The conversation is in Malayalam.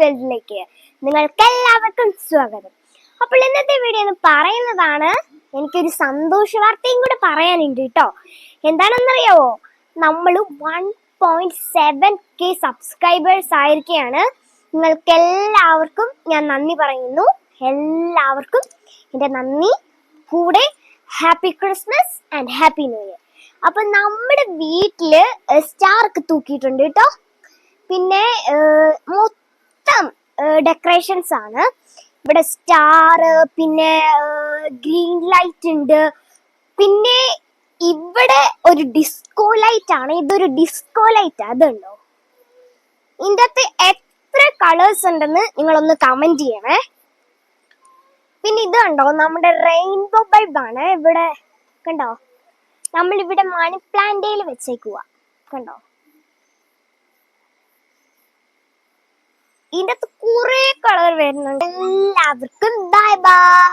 വേൾഡിലേക്ക് നിങ്ങൾക്ക് എല്ലാവർക്കും സ്വാഗതം. അപ്പോൾ ഇന്നത്തെ വീഡിയോ എന്ന് പറയുന്നതാണ് എനിക്കൊരു സന്തോഷ വാർത്തയും കൂടെ പറയാനുണ്ട് കേട്ടോ. എന്താണെന്നറിയാവോ? നമ്മൾ one point seven K subscribers ആയിരിക്കുകയാണ് നിങ്ങൾക്ക് എല്ലാവർക്കും ഞാൻ നന്ദി പറയുന്നു. എല്ലാവർക്കും എന്റെ നന്ദി. കൂടെ happy Christmas and happy new year അപ്പം നമ്മുടെ വീട്ടിൽ സ്റ്റാർക്ക് തൂക്കിയിട്ടുണ്ട് കേട്ടോ. പിന്നെ ഡെക്കറേഷൻസ് ആണ്. ഇവിടെ സ്റ്റാർ പിന്നെ ഗ്രീൻ ലൈറ്റ് ഉണ്ട്. പിന്നെ ഇവിടെ ഒരു ഡിസ്കോ ലൈറ്റ് ആണ്. ഇതൊരു ഡിസ്കോ ലൈറ്റ് അതുണ്ടോ? ഇതിന്റെ അകത്ത് എത്ര കളേഴ്സ് ഉണ്ടെന്ന് നിങ്ങളൊന്ന് കമന്റ് ചെയ്യണേ. പിന്നെ ഇത് കണ്ടോ? നമ്മുടെ റെയിൻബോ ബൾബ് ആണ്. ഇവിടെ കണ്ടോ? നമ്മൾ ഇവിടെ മണി പ്ലാന്റയിൽ വെച്ചേക്കുക കണ്ടോ? കളർ വരുന്നുണ്ട്. എല്ലാവർക്കും ബൈ ബൈ